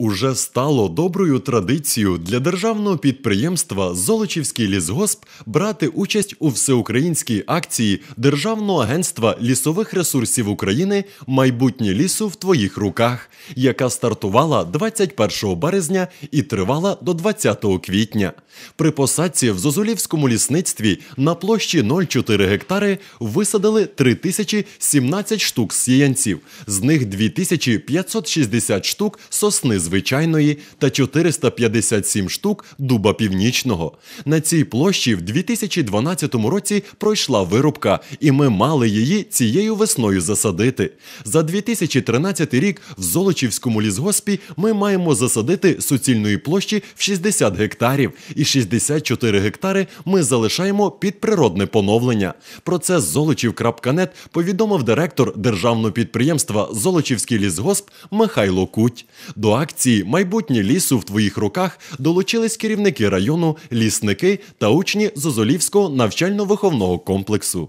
Уже стало доброю традицією для державного підприємства Золочівський лісгосп брати участь у всеукраїнській акції Державного агентства лісових ресурсів України Майбутнє лісу в твоїх руках, яка стартувала 21 березня і тривала до 20 квітня. При посадці в Зозулівському лісництві на площі 0,4 гектари висадили 3017 штук сіянців, з них 2560 штук сосни звичайної та 457 штук дуба північного. На цій площі в 2012 році пройшла вирубка, і ми мали її цією весною засадити. За 2013 рік в Золочівському лісгоспі ми маємо засадити суцільної площі в 60 гектарів, і 64 гектари ми залишаємо під природне поновлення. Про це Золочів.нет повідомив директор державного підприємства Золочівський лісгосп Михайло Куть. До акції Майбутнє лісу в твоїх руках долучились керівники району, лісники та учні Зозолівського навчально-виховного комплексу.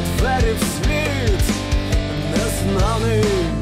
двері вслід незнаний.